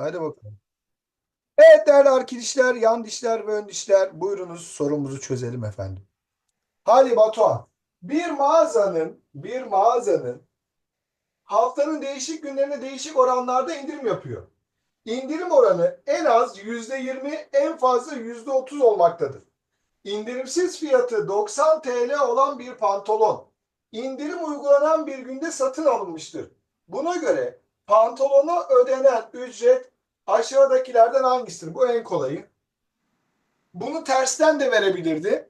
Hadi bakalım. Evet değerli arkadaşlar, yan dişler ve ön dişler buyurunuz sorumuzu çözelim efendim. Hadi Batuhan. Bir mağazanın bir mağazanın haftanın değişik günlerinde değişik oranlarda indirim yapıyor. İndirim oranı en az %20 en fazla %30 olmaktadır. İndirimsiz fiyatı 90 TL olan bir pantolon indirim uygulanan bir günde satın alınmıştır. Buna göre pantolona ödenen ücret aşağıdakilerden hangisidir? Bu en kolayı. Bunu tersten de verebilirdi.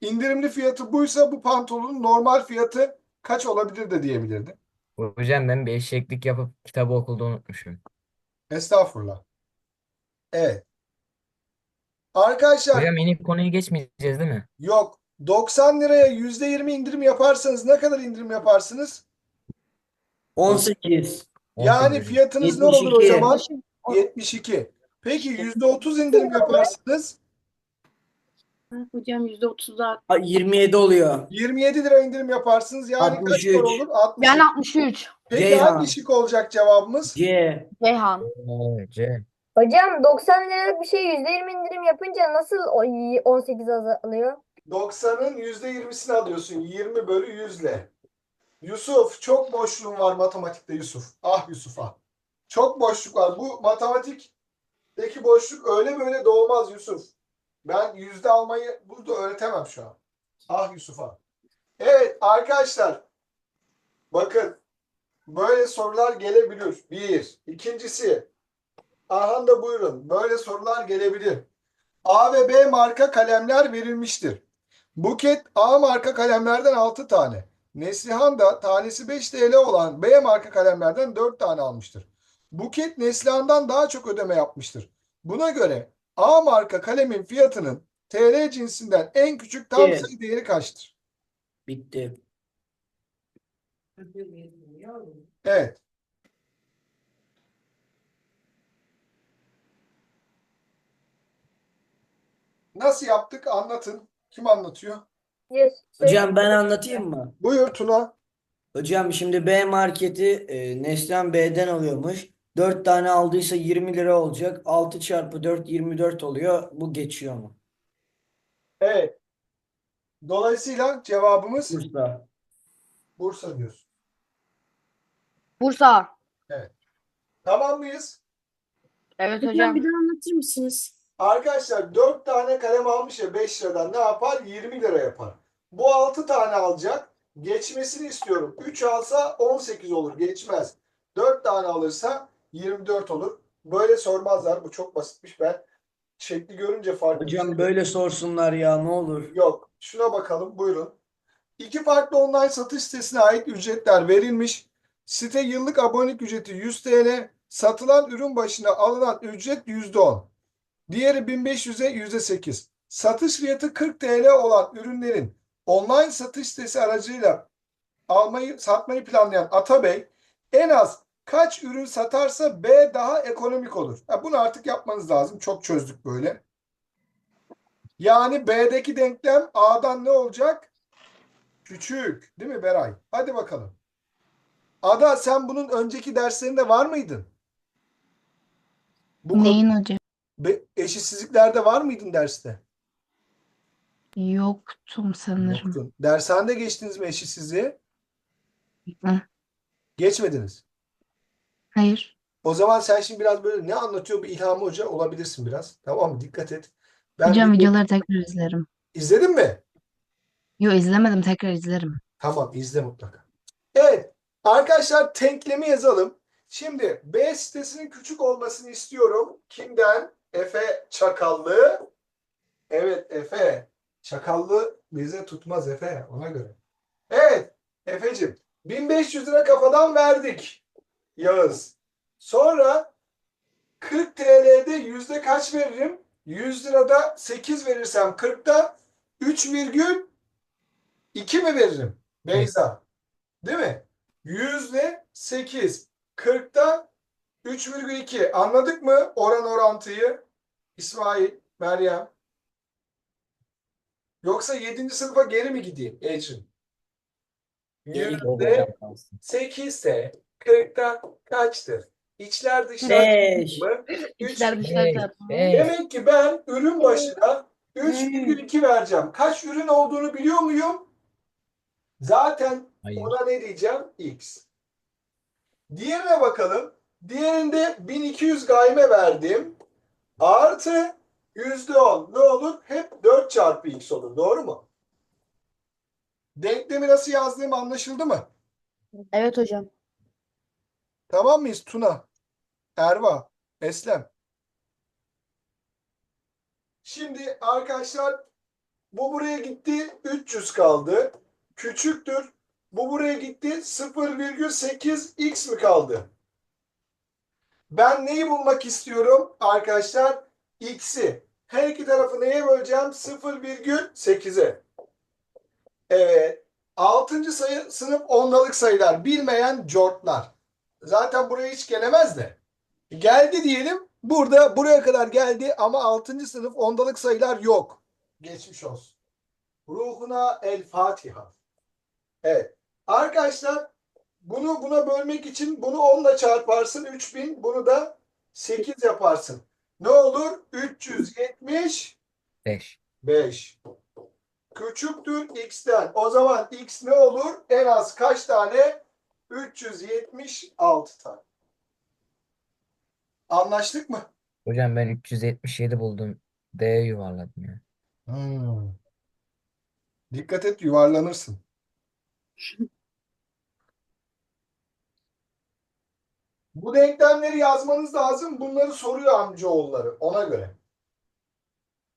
İndirimli fiyatı buysa bu pantolonun normal fiyatı kaç olabilir de diyebilirdi. Hocam ben bir eşeklik yapıp kitabı okulda unutmuşum. Estağfurullah. Evet. Arkadaşlar Hocam yeni konuyu geçmeyeceğiz değil mi? yok 90 liraya %20 indirim yaparsanız ne kadar indirim yaparsınız? 18. Yani 18. fiyatınız ne olur o 72. zaman? 72. Peki %30 indirim yaparsınız Hocam %30 daha. Ha, 27 oluyor. 27 lira indirim yaparsınız. Yani kaç 63. para olur? 60. Ben 63. Peki Ceyhan. hangi şık olacak cevabımız? C. Ceyhan. C. Hocam 90 liralık bir şey %20 indirim yapınca nasıl o y- 18 azalıyor? 90'ın %20'sini alıyorsun. 20 bölü 100 ile. Yusuf çok boşluğun var matematikte Yusuf. Ah Yusuf ah. Çok boşluk var. Bu matematikteki boşluk öyle böyle doğmaz Yusuf. Ben yüzde almayı burada öğretemem şu an. Ah Yusuf'a. Evet arkadaşlar. Bakın. Böyle sorular gelebilir. Bir. İkincisi. Aha da buyurun. Böyle sorular gelebilir. A ve B marka kalemler verilmiştir. Buket A marka kalemlerden 6 tane. Neslihan da tanesi 5 TL olan B marka kalemlerden 4 tane almıştır. Buket Neslihan'dan daha çok ödeme yapmıştır. Buna göre A marka kalemin fiyatının TL cinsinden en küçük tam Evet. sayı değeri kaçtır? Bitti. Evet. Nasıl yaptık? Anlatın. Kim anlatıyor? Yüz. Hocam ben anlatayım mı? Buyur Tuna. Hocam şimdi B marketi e, Neslihan B'den alıyormuş. 4 tane aldıysa 20 lira olacak. 6 çarpı 4 24 oluyor. Bu geçiyor mu? Evet. Dolayısıyla cevabımız Bursa. Bursa diyorsun. Bursa. Tamam mıyız? Evet Hocam hocam. bir daha anlatır mısınız? Arkadaşlar 4 tane kalem almış ya 5 liradan ne yapar? 20 lira yapar. Bu 6 tane alacak. Geçmesini istiyorum. 3 alsa 18 olur. Geçmez. 4 tane alırsa 24 olur. Böyle sormazlar. Bu çok basitmiş. Ben şekli görünce fark Hocam böyle sorsunlar ya ne olur. Yok. Şuna bakalım. Buyurun. İki farklı online satış sitesine ait ücretler verilmiş. Site yıllık abonelik ücreti 100 TL. Satılan ürün başına alınan ücret %10. Diğeri 1500'e %8. Satış fiyatı 40 TL olan ürünlerin online satış sitesi aracıyla almayı satmayı planlayan Atabey en az kaç ürün satarsa B daha ekonomik olur. Ha, bunu artık yapmanız lazım. Çok çözdük böyle. Yani B'deki denklem A'dan ne olacak? Küçük. Değil mi Beray? Hadi bakalım. Ada sen bunun önceki derslerinde var mıydın? Bu Neyin hocam? Be- eşitsizliklerde var mıydın derste? Yoktum sanırım. Yoktun. Dershanede geçtiniz mi eşitsizliği? Hı. Geçmediniz. Hayır. O zaman sen şimdi biraz böyle ne anlatıyor bir İlhami Hoca olabilirsin biraz. Tamam mı? Dikkat et. Ben Hocam video- videoları tekrar izlerim. İzledin mi? Yo izlemedim tekrar izlerim. Tamam izle mutlaka. Evet arkadaşlar tenklemi yazalım. Şimdi B sitesinin küçük olmasını istiyorum. Kimden? Efe Çakallı. Evet Efe. Çakallı bize tutmaz Efe ona göre. Evet Efe'cim 1500 lira kafadan verdik. Yağız. Sonra 40 TL'de yüzde kaç veririm? 100 lirada 8 verirsem 40'ta 3,2 mi veririm? Beyza. Değil mi? Yüzde 8. 40'ta 3,2. Anladık mı oran orantıyı? İsmail, Meryem. Yoksa 7. sınıfa geri mi gideyim Ecrin? Yüzde Hocam kalsın. 8 ise 40'ta kaçtır? İçler dışlar Beş. mı? Üç. İçler dışlar çarpımı. Demek ki ben ürün başına 3,2 vereceğim. Kaç ürün olduğunu biliyor muyum? Zaten Hayır. ona ne diyeceğim? X. Diğerine bakalım. Diğerinde 1200 gayme verdim. Artı %10 ne olur? Hep 4 çarpı x olur. Doğru mu? Denklemi nasıl yazdığım anlaşıldı mı? Evet hocam. Tamam mıyız Tuna? Erva, Eslem. Şimdi arkadaşlar bu buraya gitti 300 kaldı. Küçüktür. Bu buraya gitti 0,8x mi kaldı? Ben neyi bulmak istiyorum arkadaşlar? X'i. Her iki tarafı neye böleceğim? 0,8'e. Evet. 6. sayı sınıf ondalık sayılar. Bilmeyen cortlar. Zaten buraya hiç gelemez de. Geldi diyelim. Burada buraya kadar geldi ama 6. sınıf ondalık sayılar yok. Geçmiş olsun. Ruhuna el Fatiha. Evet. Arkadaşlar bunu buna bölmek için bunu 10 ile çarparsın 3000 bunu da 8 yaparsın. Ne olur? 375 Beş. küçüktür x'ten. O zaman x ne olur? En az kaç tane? 376 tane. Anlaştık mı? Hocam ben 377 buldum. D'ye yuvarladım ya. Hmm. Dikkat et yuvarlanırsın. Bu denklemleri yazmanız lazım. Bunları soruyor amcaoğulları ona göre.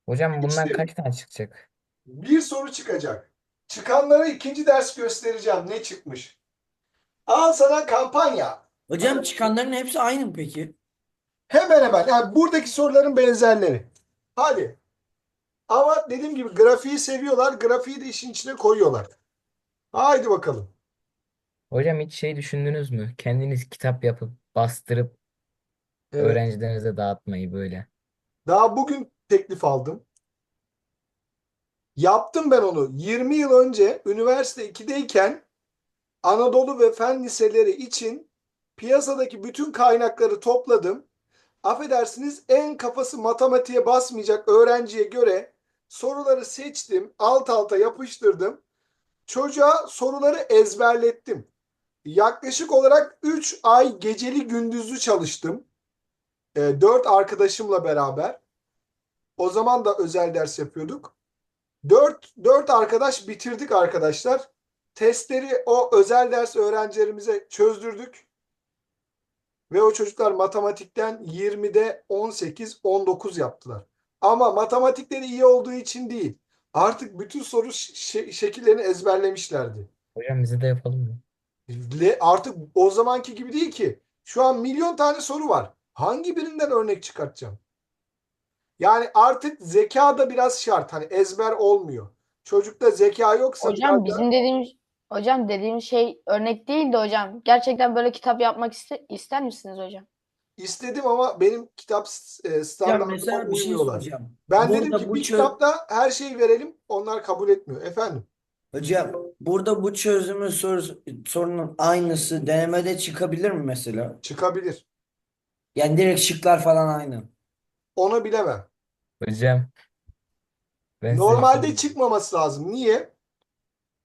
Hocam bundan İşte. kaç tane çıkacak? Bir soru çıkacak. Çıkanlara ikinci ders göstereceğim ne çıkmış. Al sana kampanya. Hocam çıkanların hepsi aynı mı peki? Hemen hemen. Yani buradaki soruların benzerleri. Hadi. Ama dediğim gibi grafiği seviyorlar. Grafiği de işin içine koyuyorlar. Haydi bakalım. Hocam hiç şey düşündünüz mü? Kendiniz kitap yapıp bastırıp Evet. öğrencilerinize dağıtmayı böyle. Daha bugün teklif aldım. Yaptım ben onu. 20 yıl önce üniversite 2'deyken Anadolu ve fen liseleri için piyasadaki bütün kaynakları topladım. Affedersiniz en kafası matematiğe basmayacak öğrenciye göre soruları seçtim. Alt alta yapıştırdım. Çocuğa soruları ezberlettim. Yaklaşık olarak 3 ay geceli gündüzlü çalıştım. 4 arkadaşımla beraber. O zaman da özel ders yapıyorduk. 4 4 arkadaş bitirdik arkadaşlar. Testleri o özel ders öğrencilerimize çözdürdük. Ve o çocuklar matematikten 20'de 18, 19 yaptılar. Ama matematikleri iyi olduğu için değil. Artık bütün soru şe- şekillerini ezberlemişlerdi. Hocam bize de yapalım mı? Le- Artık o zamanki gibi değil ki. Şu an milyon tane soru var. Hangi birinden örnek çıkartacağım? Yani artık zeka da biraz şart. Hani ezber olmuyor. Çocukta zeka yoksa Hocam da- bizim dediğimiz hocam dediğimiz şey örnek değildi hocam. Gerçekten böyle kitap yapmak iste- ister misiniz hocam? istedim ama benim kitap e, standartıma mesela bir şey uymuyorlar. soracağım. Ben Burada dedim ki bu bir çö- kitapta her şeyi verelim. Onlar kabul etmiyor. Efendim. Hocam burada bu çözümü soru, sorunun aynısı denemede çıkabilir mi mesela? Çıkabilir. Yani direkt şıklar falan aynı. Onu bilemem. Hocam ben size bir Normalde çıkmaması lazım. Niye?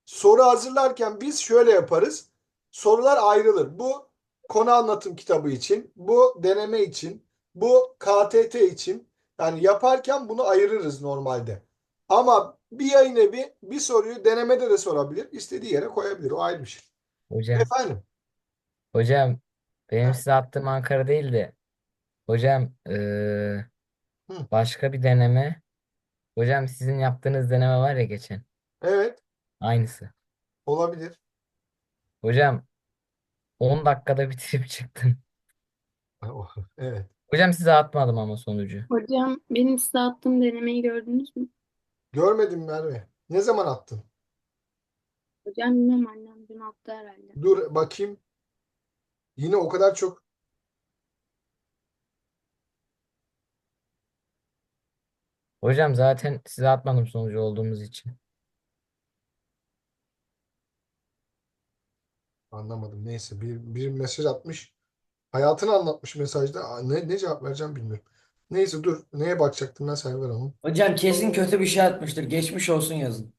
Soru hazırlarken biz şöyle yaparız. Sorular ayrılır. Bu konu anlatım kitabı için, bu deneme için, bu KTT için. Yani yaparken bunu ayırırız normalde. Ama bir yayın evi bir soruyu denemede de sorabilir. istediği yere koyabilir. O ayrı bir şey. Hocam Efendim. hocam benim size attığım Ankara değil de hocam eee, Hı. başka bir deneme. Hocam sizin yaptığınız deneme var ya geçen. Evet. Aynısı. Olabilir. Hocam 10 dakikada bitirip çıktım. Evet. Hocam size atmadım ama sonucu. Hocam benim size attığım denemeyi gördünüz mü? Görmedim Merve. Ne zaman attın? Hocam bilmem annem dün attı herhalde. Dur bakayım. Yine o kadar çok Hocam zaten size atmadım sonucu olduğumuz için. Anlamadım. Neyse bir, bir mesaj atmış. Hayatını anlatmış mesajda. Ne, ne cevap vereceğim bilmiyorum. Neyse dur. Neye bakacaktım ben sen ver onu. Hocam kesin kötü bir şey atmıştır. Geçmiş olsun yazın.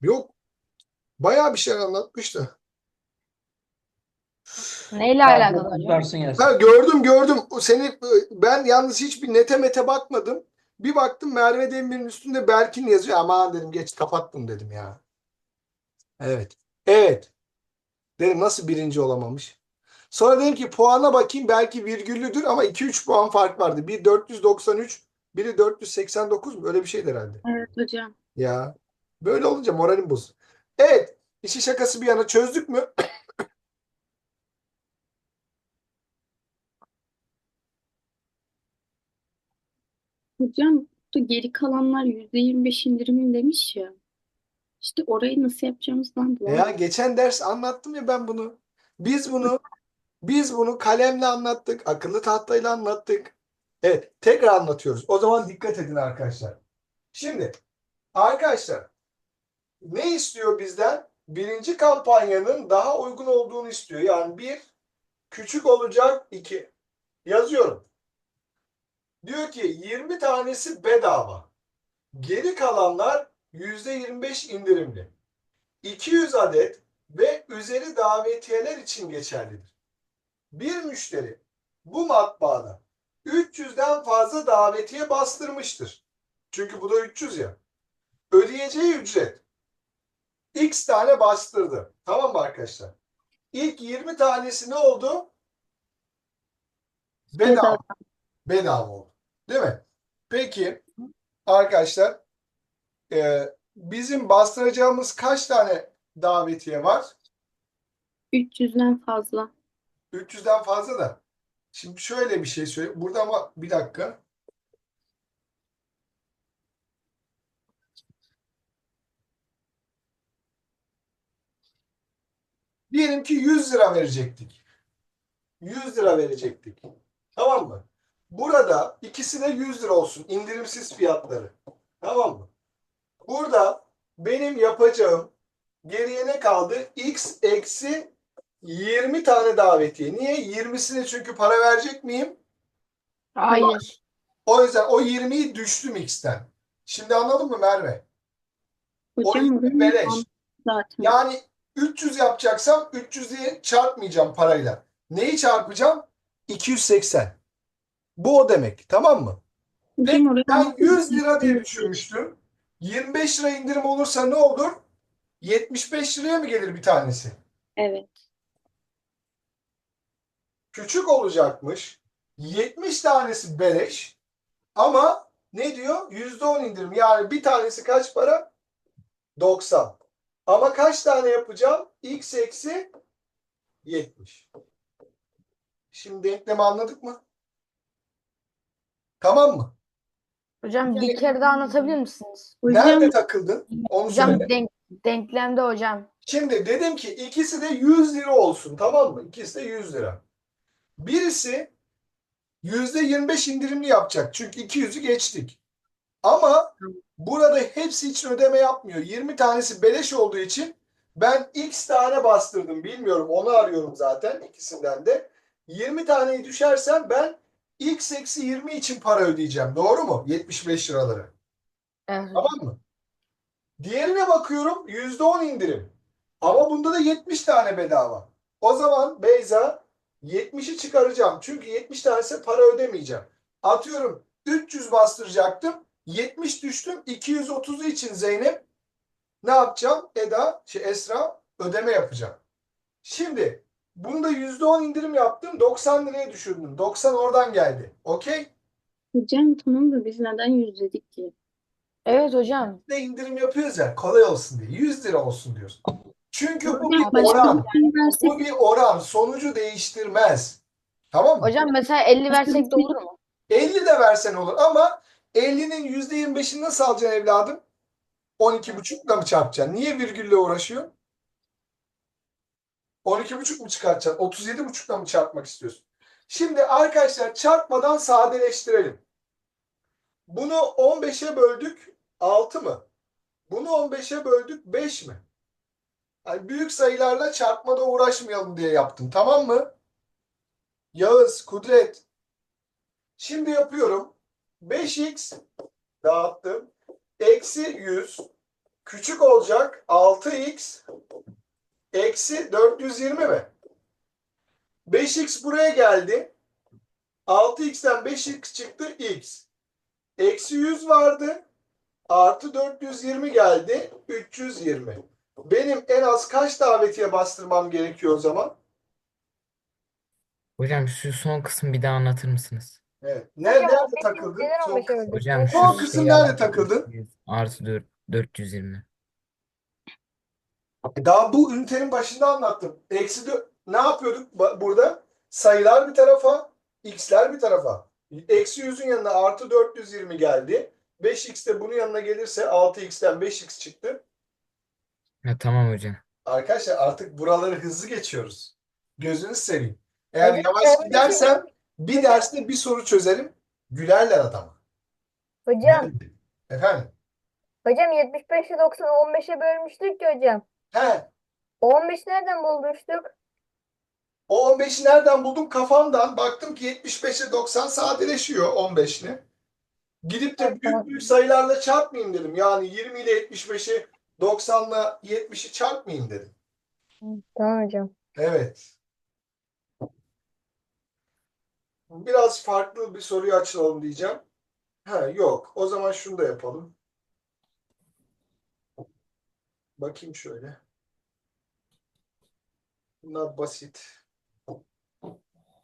Yok. Bayağı bir şey anlatmış da. Neyle alakalı hocam? Yazın. Ha, gördüm gördüm. O Seni ben yalnız hiçbir nete mete bakmadım. Bir baktım Merve Demir'in üstünde Berkin yazıyor. Aman dedim geç kapattım dedim ya. Evet. Evet. Dedim nasıl birinci olamamış. Sonra dedim ki puana bakayım belki virgüllüdür ama 2-3 puan fark vardı. Bir 493, biri 489 mu? Öyle bir şeydi herhalde. Evet hocam. Ya. Böyle olunca moralim bozuldu. Evet. işi şakası bir yana çözdük mü? Hocam bu geri kalanlar %25 indirim demiş ya. İşte orayı nasıl yapacağımızdan Ya bulamadım. geçen ders anlattım ya ben bunu. Biz bunu biz bunu kalemle anlattık, akıllı tahtayla anlattık. Evet, tekrar anlatıyoruz. O zaman dikkat edin arkadaşlar. Şimdi arkadaşlar ne istiyor bizden? Birinci kampanyanın daha uygun olduğunu istiyor. Yani bir küçük olacak iki. Yazıyorum. Diyor ki 20 tanesi bedava. Geri kalanlar %25 indirimli. 200 adet ve üzeri davetiyeler için geçerlidir. Bir müşteri bu matbaada 300'den fazla davetiye bastırmıştır. Çünkü bu da 300 ya. Ödeyeceği ücret X tane bastırdı. Tamam mı arkadaşlar? İlk 20 tanesi ne oldu? Bedava. Bedava oldu. Değil mi? Peki arkadaşlar e, bizim bastıracağımız kaç tane davetiye var? 300'den fazla. 300'den fazla da. Şimdi şöyle bir şey söyleyeyim. Burada ama bir dakika. Diyelim ki 100 lira verecektik. 100 lira verecektik. Tamam mı? Burada ikisi de 100 lira olsun. indirimsiz fiyatları. Tamam mı? Burada benim yapacağım geriye ne kaldı? X eksi 20 tane davetiye. Niye? 20'sine çünkü para verecek miyim? Hayır. O yüzden o 20'yi düştüm X'ten. Şimdi anladın mı Merve? O Hocam 20 oranın beleş. zaten. Yani 300 yapacaksam 300 diye çarpmayacağım parayla. Neyi çarpacağım? 280. Bu o demek. Tamam mı? Hocam Ben 100 lira diye düşünmüştüm. 25 lira indirim olursa ne olur? 75 liraya mı gelir bir tanesi? Evet. küçük olacakmış. 70 tanesi beleş ama ne diyor? %10 indirim. Yani bir tanesi kaç para? 90. Ama kaç tane yapacağım? X eksi 70. Şimdi denklemi anladık mı? Tamam mı? Hocam bir kere daha anlatabilir misiniz? Hocam Nerede takıldın? Onu Hocam söyle. denk, denklemde hocam. Şimdi dedim ki ikisi de 100 lira olsun tamam mı? İkisi de 100 lira. Birisi %25 indirimli yapacak. Çünkü 200'ü geçtik. Ama burada hepsi için ödeme yapmıyor. 20 tanesi beleş olduğu için ben X tane bastırdım. Bilmiyorum onu arıyorum zaten ikisinden de. 20 taneyi düşersem ben X eksi 20 için para ödeyeceğim. Doğru mu? 75 liraları. Evet. Tamam mı? Diğerine bakıyorum %10 indirim. Ama bunda da 70 tane bedava. O zaman Beyza 70'i çıkaracağım. Çünkü 70 tanesi para ödemeyeceğim. Atıyorum 300 bastıracaktım. 70 düştüm. 230'u için Zeynep ne yapacağım? Eda, şey Esra ödeme yapacağım. Şimdi bunda %10 indirim yaptım. 90 liraya düşürdüm. 90 oradan geldi. Okey? hocam tamam da biz neden 100 dedik ki? Evet hocam. de indirim yapıyoruz ya kolay olsun diye. 100 lira olsun diyoruz. Çünkü bu Hocam bir başka oran. bir şey versek Bu bir oran. Sonucu değiştirmez. Tamam mı? Hocam mesela 50 versek de olur mu? 50 de versen olur ama 50'nin %25'ini nasıl alacaksın evladım? 12,5'la mı çarpacaksın? Niye virgülle uğraşıyorsun? 12,5 mu çıkartacaksın? 37,5'la mı çarpmak istiyorsun? Şimdi arkadaşlar çarpmadan sadeleştirelim. Bunu 15'e böldük 6 mı? Bunu 15'e böldük 5 mi? Yani büyük sayılarla çarpmada uğraşmayalım diye yaptım. Tamam mı? Yağız, Kudret. Şimdi yapıyorum. 5x dağıttım. Eksi 100 küçük olacak 6x eksi 420 mi? 5x buraya geldi. 6x'ten 5x çıktı x. Eksi 100 vardı. Artı 420 geldi. 320. Benim en az kaç davetiye bastırmam gerekiyor o zaman? Hocam şu son kısmı bir daha anlatır mısınız? Evet. Nerede, Hocam, nerede 15 takıldın? Son 15'e kısım. öldük? Hocam şu Son kısım şeyi nerede anlatır takıldın? mısınız? Artı 4, 420. Daha bu ünitenin başında anlattım. Eksi ne yapıyorduk burada? Sayılar bir tarafa, x'ler bir tarafa. Eksi 100'ün yanına artı 420 geldi. 5x de bunun yanına gelirse 6x'ten 5x çıktı. Ha, tamam hocam. Arkadaşlar artık buraları hızlı geçiyoruz. Gözünüzü seveyim. Eğer Hocam, yavaş bir gidersem bir derste bir soru çözerim. Gülerler adama. Hocam, Efendim? hocam 75 ile 90'ı 15'e bölmüştük ki hocam. He. O 15 nereden bulmuştuk? O 15'i nereden buldum? Kafamdan. Baktım ki 75 ile 90 sadeleşiyor 15'li. Gidip de büyük büyük sayılarla çarpmayayım dedim. Yani 20 ile 75'i 90 ile 70'i çarpmayayım dedim. Tamam hocam. Evet. Biraz farklı bir soruyu açalım diyeceğim. Ha, yok. O zaman şunu da yapalım. Bakayım şöyle. Bunlar basit.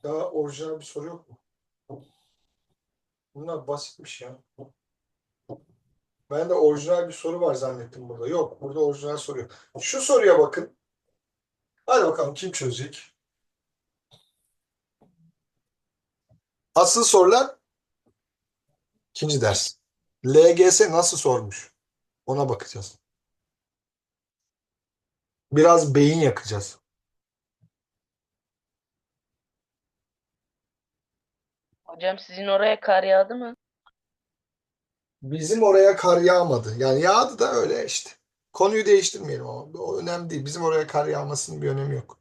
Daha orijinal bir soru yok mu? Bunlar basitmiş ya. Ben de orijinal bir soru var zannettim burada. Yok, burada orijinal soru yok. Şu soruya bakın. Hadi bakalım kim çözecek? Asıl sorular ikinci ders. LGS nasıl sormuş? Ona bakacağız. Biraz beyin yakacağız. Hocam sizin oraya kar yağdı mı? Bizim oraya kar yağmadı. Yani yağdı da öyle işte. Konuyu değiştirmeyelim ama. O önemli değil. Bizim oraya kar yağmasının bir önemi yok.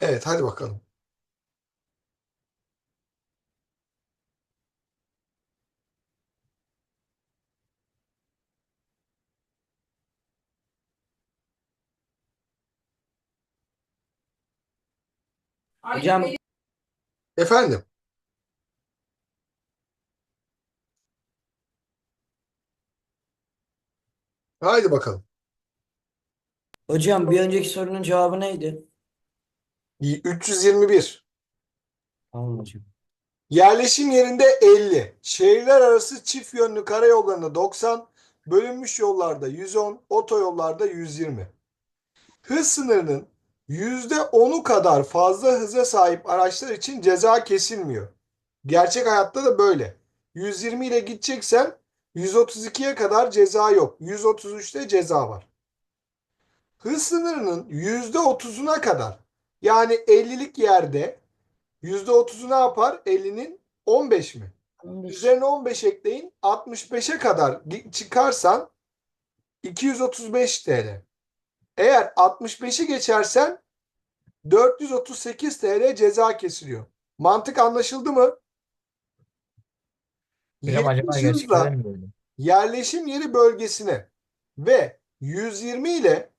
Evet, hadi bakalım. Hocam Efendim. Haydi bakalım. hocam bir önceki sorunun cevabı neydi? 321. Tamam hocam. Yerleşim yerinde 50. Şehirler arası çift yönlü karayollarında 90. Bölünmüş yollarda 110. Otoyollarda 120. Hız sınırının %10'u kadar fazla hıza sahip araçlar için ceza kesilmiyor. Gerçek hayatta da böyle. 120 ile gideceksen 132'ye kadar ceza yok. 133'te ceza var. Hız sınırının %30'una kadar yani 50'lik yerde %30'u ne yapar? 50'nin 15 mi? 15. Üzerine 15 ekleyin. 65'e kadar çıkarsan 235 TL. Eğer 65'i geçersen 438 TL ceza kesiliyor. Mantık anlaşıldı mı? Hocam acaba 70 gerçekten hızla mi böyle? yerleşim yeri bölgesine ve 120 ile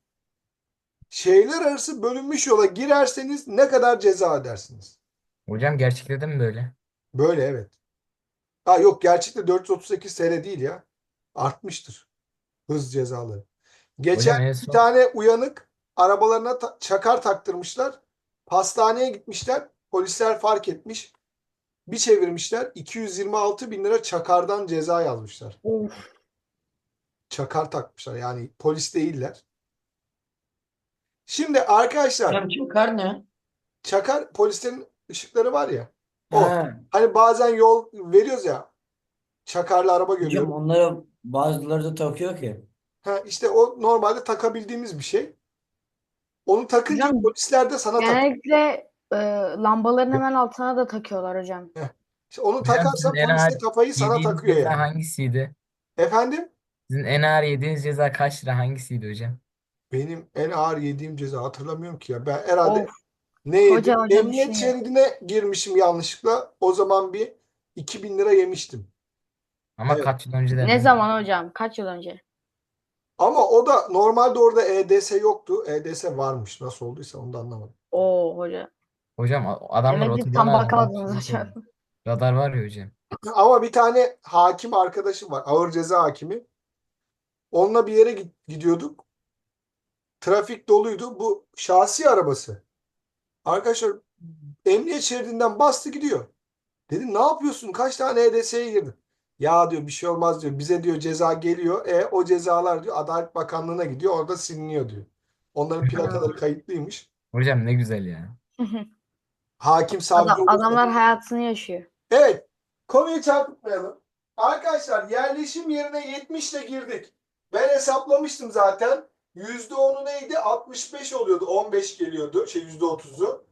şehirler arası bölünmüş yola girerseniz ne kadar ceza ödersiniz? Hocam gerçekten de mi böyle? Böyle evet. Ha yok gerçekte 438 TL değil ya. Artmıştır hız cezaları. Geçen Hocam en bir son tane uyanık arabalarına ta- çakar taktırmışlar. Pastaneye gitmişler. Polisler fark etmiş. Bir çevirmişler. 226 bin lira çakardan ceza yazmışlar. Çakar takmışlar. Yani polis değiller. Şimdi arkadaşlar Hocam çakar ne? çakar polislerin ışıkları var ya. O. Ha, Hani bazen yol veriyoruz ya. Çakarlı araba hocam görüyorum. onları bazıları da takıyor ki. Ha, işte o normalde takabildiğimiz bir şey. Onu takınca Hocam, polisler de sana takıyor. Genellikle e, lambaların hemen altına da takıyorlar hocam. İşte onu hocam takarsan sizin polis de kafayı sana yediğiniz takıyor ceza yani. hangisiydi? Efendim? Sizin en ağır yediğiniz ceza kaç lira hangisiydi hocam? Benim en ağır yediğim ceza hatırlamıyorum ki ya. Ben herhalde Of. Ne yedim? hocam Emniyet düşünüyor. şeridine girmişim yanlışlıkla. O zaman bir 2000 lira yemiştim. Ama Evet. kaç yıl önce Ne zaman hocam? Kaç yıl önce? Ama o da normalde orada EDS yoktu. EDS varmış. Nasıl olduysa onu da anlamadım. Oo hoca. Hocam adamlar Demek ki otobana tam koyuyor. hocam. Radar var ya hocam. Ama bir tane hakim arkadaşım var. Ağır ceza hakimi. Onunla bir yere git- gidiyorduk. Trafik doluydu. Bu şahsi arabası. Arkadaşlar emniyet şeridinden bastı gidiyor. Dedim ne yapıyorsun? Kaç tane EDS'ye girdin? Ya diyor bir şey olmaz diyor. Bize diyor ceza geliyor. E o cezalar diyor Adalet Bakanlığı'na gidiyor. Orada siliniyor diyor. Onların plakaları kayıtlıymış. Hocam ne güzel ya. Hakim savcı Adam, olursa- adamlar hayatını yaşıyor. Evet. Konuyu çarpıtmayalım. Arkadaşlar yerleşim yerine 70 ile girdik. Ben hesaplamıştım zaten. %10'u neydi? 65 oluyordu. 15 geliyordu. Şey %30'u.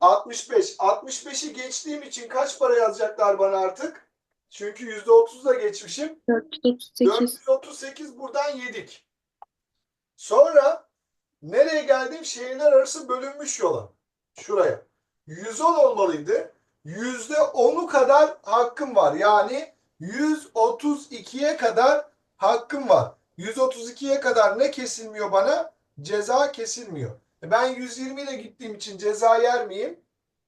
65. 65'i geçtiğim için kaç para yazacaklar bana artık? Çünkü %30 da geçmişim. 438. 438 buradan yedik. Sonra nereye geldim? Şehirler arası bölünmüş yola. Şuraya. 110 olmalıydı. %10'u kadar hakkım var. Yani 132'ye kadar hakkım var. 132'ye kadar ne kesilmiyor bana? Ceza kesilmiyor. E Ben 120 ile gittiğim için ceza yer miyim?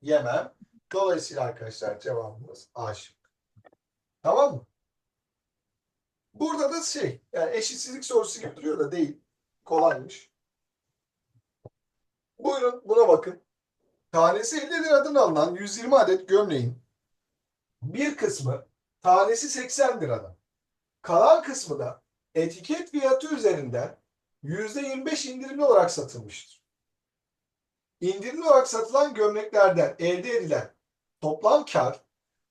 Yemem. Dolayısıyla arkadaşlar cevabımız A. Tamam mı? Burada da şey, yani eşitsizlik sorusu gibi duruyor da değil. Kolaymış. Buyurun buna bakın. Tanesi 50 liradan alınan 120 adet gömleğin bir kısmı tanesi 80 liradan. Kalan kısmı da etiket fiyatı üzerinden %25 indirimli olarak satılmıştır. İndirimli olarak satılan gömleklerden elde edilen toplam kar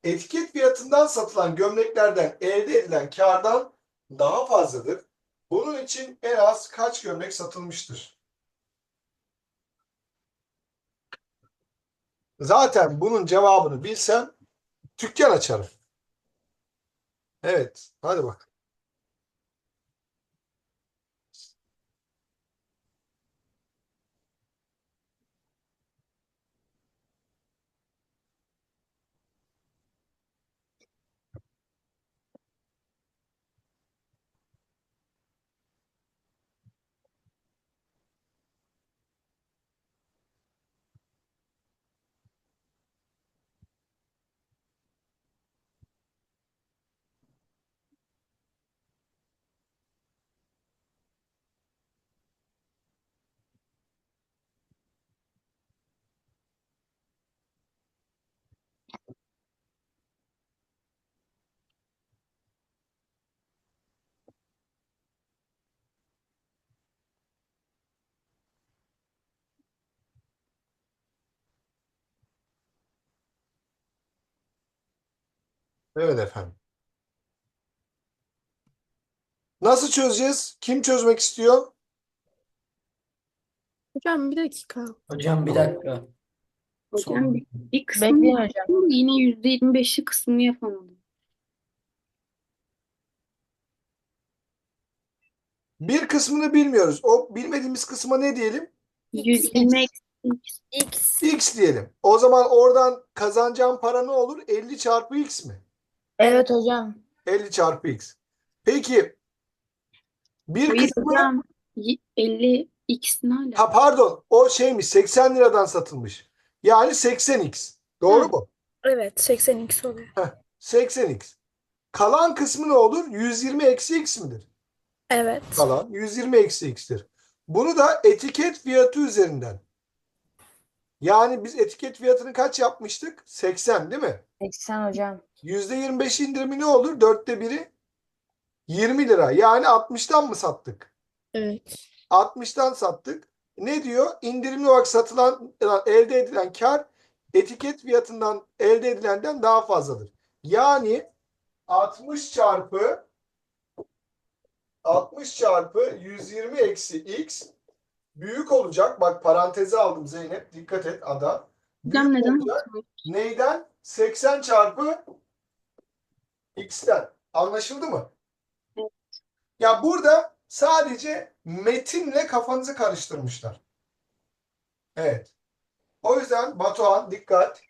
etiket fiyatından satılan gömleklerden elde edilen kardan daha fazladır. Bunun için en az kaç gömlek satılmıştır? Zaten bunun cevabını bilsem dükkan açarım. Evet, hadi bak. Evet efendim. Nasıl çözeceğiz? Kim çözmek istiyor? Hocam bir dakika. Hocam bir dakika. Hocam bir, bir kısmını Bekleyin hocam. yaptım, yine %25'li kısmını yapamadım. Bir kısmını bilmiyoruz. O bilmediğimiz kısma ne diyelim? 120 eksi X. X diyelim. O zaman oradan kazanacağım para ne olur? 50 çarpı X mi? Evet hocam. 50 çarpı X. Peki bir Hayır kısmı hocam. y- 50 x ne ala? ha pardon o şeymiş 80 liradan satılmış. Yani 80X. Doğru Hı. mu? Evet 80x oluyor. 80X. Kalan kısmı ne olur? 120 eksi X midir? Evet. Kalan 120 eksi X'tir. Bunu da etiket fiyatı üzerinden. Yani biz etiket fiyatını kaç yapmıştık? 80 değil mi? 80 hocam. %25 indirimi ne olur? Dörtte biri 20 lira. Yani 60'tan mı sattık? Evet. 60'tan sattık. Ne diyor? İndirimli olarak satılan elde edilen kar etiket fiyatından elde edilenden daha fazladır. Yani 60 çarpı 60 çarpı 120 eksi x büyük olacak. Bak paranteze aldım Zeynep. Dikkat et ada. Hocam Büyük neden olacak. Neyden? 80 çarpı x'ten. Anlaşıldı mı? Ya burada sadece metinle kafanızı karıştırmışlar. Evet. O yüzden Batuhan dikkat.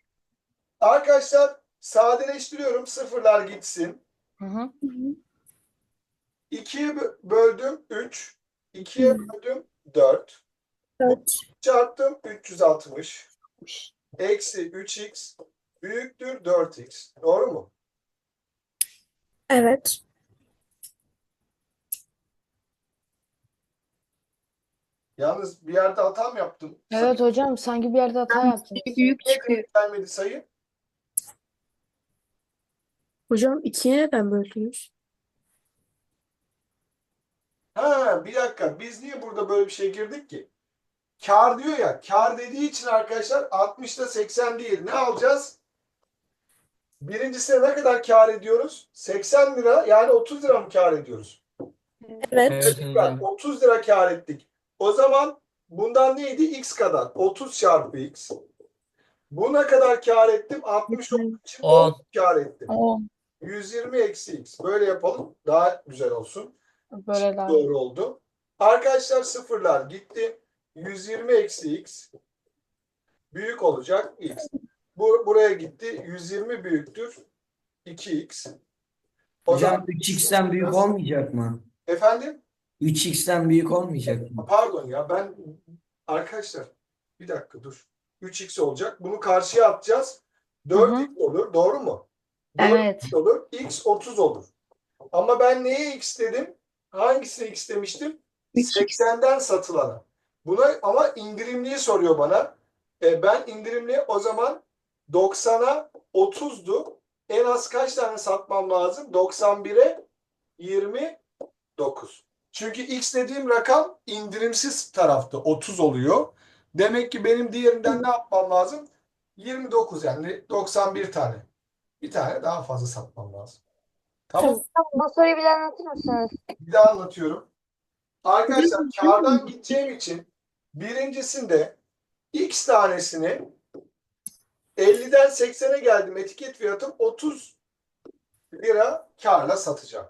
Arkadaşlar sadeleştiriyorum. Sıfırlar gitsin. Hı hı. 2'ye bö- böldüm 3. 2'ye böldüm 4. Evet. Çarptım 360. Eksi 3x büyüktür 4x. Doğru mu? Evet. Yalnız bir yerde hata mı yaptım? Evet hocam sanki bir yerde hata yaptınız. Büyük çıkıyor. gelmedi sayı? Hocam ikiye neden böldünüz? Ha bir dakika. Biz niye burada böyle bir şey girdik ki? Kar diyor ya. Kar dediği için arkadaşlar 60'ta 80 değil. Ne alacağız? Birincisine ne kadar kar ediyoruz? 80 lira yani 30 lira mı kar ediyoruz? Evet. Bak, 30 lira kar ettik. O zaman bundan neydi? X kadar. 30 çarpı X. Buna kadar kar ettim. 60 olduğu için 10 On. kar ettim. Oo, 120 eksi X. Böyle yapalım. Daha güzel olsun. Böyle daha. Doğru oldu. Arkadaşlar sıfırlar gitti. 120 eksi X büyük olacak X. Bu, buraya gitti. 120 büyüktür 2X. O Hocam zaman 3x'ten büyük olmayacak mı? efendim 3x'ten büyük olmayacak mı? Pardon ya ben arkadaşlar bir dakika dur. 3x olacak. Bunu karşıya atacağız. 4x olur. Doğru mu? 4x Evet. olur. x 30 olur. Ama ben neye x dedim? Hangisine x demiştim? 80'den satılana. Buna ama indirimliyi soruyor bana. E, ben indirimli o zaman 90'a 30'du. En az kaç tane satmam lazım? 91'e 29. Çünkü x dediğim rakam indirimsiz tarafta 30 oluyor. Demek ki benim diğerinden ne yapmam lazım? 29 yani 91 tane. Bir tane daha fazla satmam lazım. Tamam. Bu soruyu bir daha anlatır mısınız? Bir daha anlatıyorum. Arkadaşlar kağıdan gideceğim için birincisinde x tanesini 50'den 80'e geldim. Etiket fiyatım 30 lira karla satacağım.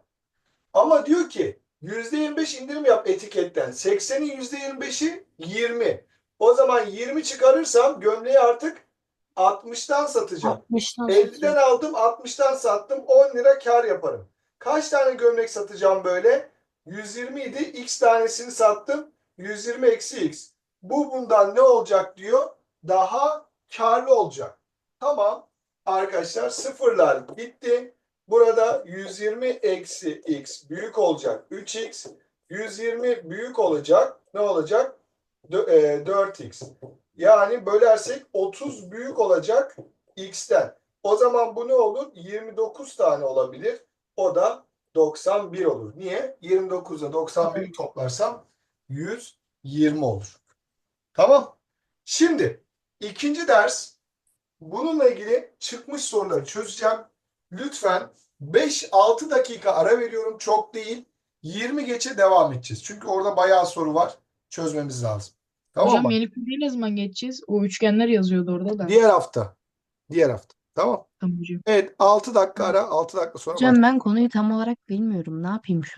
Ama diyor ki %25 indirim yap etiketten. 80'in %25'i 20. O zaman 20 çıkarırsam gömleği artık 60'tan satacağım. 60'tan 50'den aldım 60'tan sattım 10 lira kar yaparım. Kaç tane gömlek satacağım böyle? 120 idi. X tanesini sattım. 120 eksi X. Bu bundan ne olacak diyor? Daha karlı olacak. Tamam. Arkadaşlar sıfırlar gitti. Burada 120 eksi X büyük olacak. 3X. 120 büyük olacak. Ne olacak? Dö- e, 4X. Yani bölersek 30 büyük olacak X'ten. O zaman bu ne olur? 29 tane olabilir. O da 91 olur. Niye? 29 ile 91'i toplarsam 120 olur. Tamam. Şimdi ikinci ders bununla ilgili çıkmış soruları çözeceğim. Lütfen 5-6 dakika ara veriyorum. Çok değil. 20 geçe devam edeceğiz. Çünkü orada bayağı soru var. Çözmemiz lazım. Tamam Hocam mı? yeni filmleri ne zaman geçeceğiz? O üçgenler yazıyordu orada da. Diğer hafta. Diğer hafta. Tamam. Tamam hocam. Evet 6 dakika ara. 6 dakika sonra Hocam ben konuyu tam olarak bilmiyorum. Ne yapayım şu